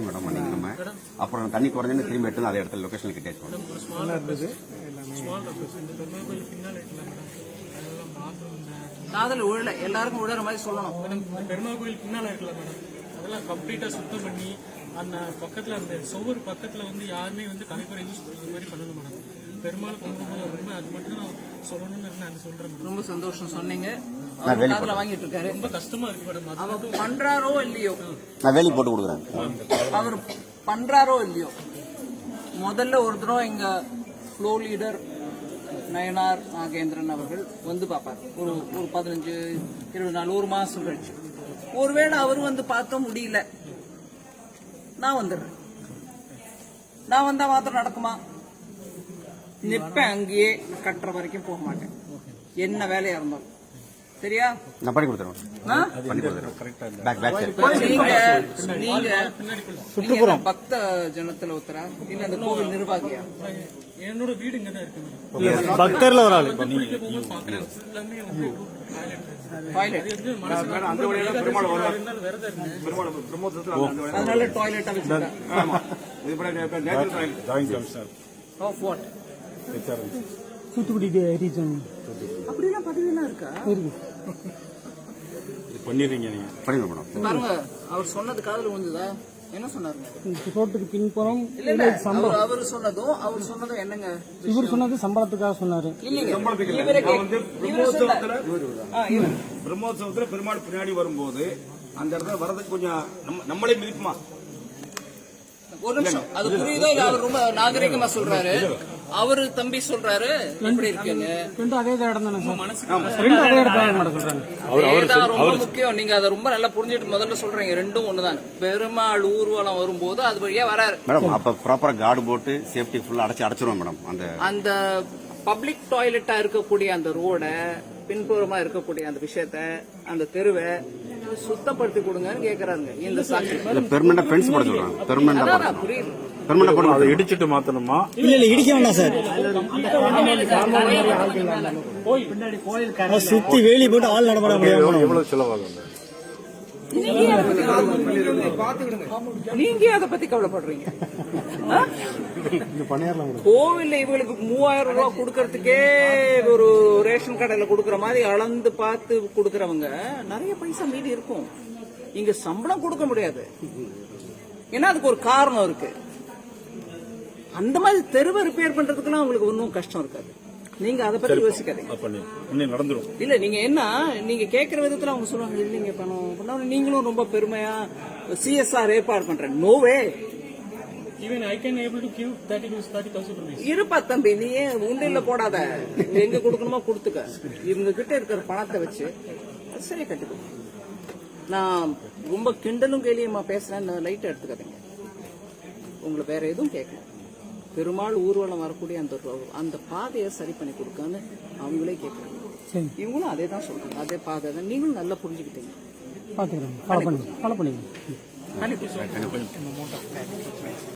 Madam பண்ணிங்க நம்ம. அப்புறம் தண்ணி குறைஞ்சோன்னு திரும்பி எடுத்து அதே இடத்துல இருந்தது எல்லாமே காதல் உழல எல்லாருக்கும் உழற மாதிரி சொல்லணும். பெருமாள் கோயில் பின்னால இருக்குல்ல மேடம் அதெல்லாம் கம்ப்ளீட்டா சுத்தம் பண்ணி அந்த பக்கத்துல அந்த சுவர் பக்கத்துல வந்து யாருமே வந்து கலைக்குறை யூஸ் பண்றது மாதிரி பண்ணணும் மேடம் பெருமாள் கும்பிடும்போது ரொம்ப அது மட்டும் நான் சொல்லணும்னு நான் சொல்றேன் மேடம் ரொம்ப சந்தோஷம் சொன்னீங்க. வாங்கிட்டு இருக்காரு ரொம்ப கஷ்டமா இருக்கு மேடம் அது அவர் பண்றாரோ இல்லையோ? நான் வேலைக்கு போட்டு கொடுக்குறேன். அவர் பண்றாரோ இல்லையோ? முதல்ல ஒரு தடவை எங்க ஃப்ளோ லீடர் நயனார் நாகேந்திரன் அவர்கள் வந்து பார்ப்பார். ஒரு ஒரு பதினஞ்சு இருபது நாள் ஒரு மாசம் கழிச்சு. ஒருவேளை அவர் வந்து பார்க்க முடியல. நான் வந்துடுறேன். நான் வந்தா மாத்திரம் நடக்குமா? நிப்பேன் அங்கேயே கட்டுற வரைக்கும் போக மாட்டேன். என்ன வேலையா இருந்தாலும். சரியா? நான் பண்ணி கொடுத்துருவேன் ஆ? பண்ணி கொடுத்துருவேன் பேக் பேக் சைடு நீங்க நீங்க நீங்க என்ன பக்த ஜனத்துல ஒருத்தரா? இல்ல அந்த கோவில் நிர்வாகியா? என்னோட வீடு இங்க தான் இருக்கு பக்தர்ல ஒரு ஆளு. அதனால டாய்லெட் வச்சிருக்கேன் தூத்துக்குடி ரீஜன் அப்படிலாம் பதவியெல்லாம் இருக்கா? இருக்கு. பண்ணிடுறீங்க நீங்க. மேடம். பாருங்க அவர் சொன்னது காதுல விழுந்ததா? என்ன சொன்னாருங்க? ரோட்டுக்கு பின்புறம் இல்ல அவர் சொன்னதும் அவர் சொன்னதும் என்னங்க இவர் சொன்னது சம்பளத்துக்காக சொன்னாரு. பிரம்மோத்சவத்துல பெருமாள் பின்னாடி வரும்போது அந்த இடத்துல வரதுக்கு கொஞ்சம் நம்ம- நம்மளே மிதிப்புமா? ஒரு நிமிஷம். அது புரியுதோ இல்ல அவர் ரொம்ப நாகரிகமா சொல்றாரு? அவரு தம்பி சொல்றாரு எப்படி இருக்குன்னு ரெண்டும் அதே இடம் தானே சார்? ரெண்டும் அதே இடத்துல மேடம் சொல்றாங்க. அதேதான் ரொம்ப முக்கியம். நீங்க அதை ரொம்ப நல்லா புரிஞ்சுட்டு முதல்ல சொல்றீங்க. ரெண்டும் ஒண்ணுதான். பெருமாள் ஊர்வலம் வரும்போது அது வழியா வராரு. மேடம் அப்போ ப்ராப்பராக கார்டு போட்டு சேஃப்டி ஃபுல்லாக அடைச்சி அடைச்சிருவோம் மேடம். அந்த அந்த பப்ளிக் டாய்லெட்டா இருக்கக்கூடிய அந்த ரோட பின்புறமா இருக்கக்கூடிய அந்த விஷயத்த அந்த தெருவை சுத்தப்படுத்தி கொடுங்கன்னு கேக்குறாங்க இந்த சாட்சி இல்லை பெர்மனண்டாக ஃபென்ஸ் போட போட அதான் புரியுது. பெர்மனண்டாக போட அதை இடிச்சிட்டு மாத்தணுமா? இல்ல இல்ல இடிக்க வேண்டாம் சார். அது சுத்தி வேலி போட்டு ஆள் நடமாட முடியாது எவ்வளவு செலவாகும்? நீங்க அதை பத்தி கவலைப்படுறீங்க? கோவில்ல இவங்களுக்கு மூவாயிரம் ரூபாய் கொடுக்கறதுக்கே ஒரு ரேஷன் கடையில கொடுக்கற மாதிரி அளந்து பார்த்து கொடுக்கறவங்க நிறைய பைசா மீதி இருக்கும். இங்க சம்பளம் கொடுக்க முடியாது. ஏன்னா அதுக்கு ஒரு காரணம் இருக்கு. அந்த மாதிரி தெருவை ரிப்பேர் பண்றதுக்குலாம் உங்களுக்கு ஒன்றும் கஷ்டம் இருக்காது. நீங்க அதை பத்தி யோசிக்காதீங்க. நடந்துரும். இல்ல நீங்க என்ன நீங்க கேக்குற விதத்துல அவங்க சொல்லுவாங்க இல்லைங்க பணம் நீங்களும் ரொம்ப பெருமையா சிஎஸ்ஆர் ஏற்பாடு பண்றேன். No way even I can able to give thirty two thirty thousand rupees இருப்பா தம்பி நீ ஏன் உண்டியல்ல போடாத? எங்க கொடுக்கணுமோ கொடுத்துக்க. இவங்க கிட்ட இருக்கிற பணத்தை வச்சு சரியா கட்டுக்கோ. நான் ரொம்ப கிண்டலும் கேலியமா பேசுறேன் லைட் எடுத்துக்காதீங்க. உங்களை வேற எதுவும் கேட்கல. பெருமாள் ஊர்வலம் வரக்கூடிய அந்த அந்த பாதையை சரி பண்ணி கொடுக்கான்னு அவங்களே கேட்கறாங்க. சரி. இவங்களும் அதே தான் சொல்றாங்க. அதே பாதை தான். நீங்களும் நல்லா புரிஞ்சுக்கிட்டீங்க. பாத்துக்கிறேன். ஃபாலோ பண்ணி ஃபாலோ பண்ணிக்கிறேன்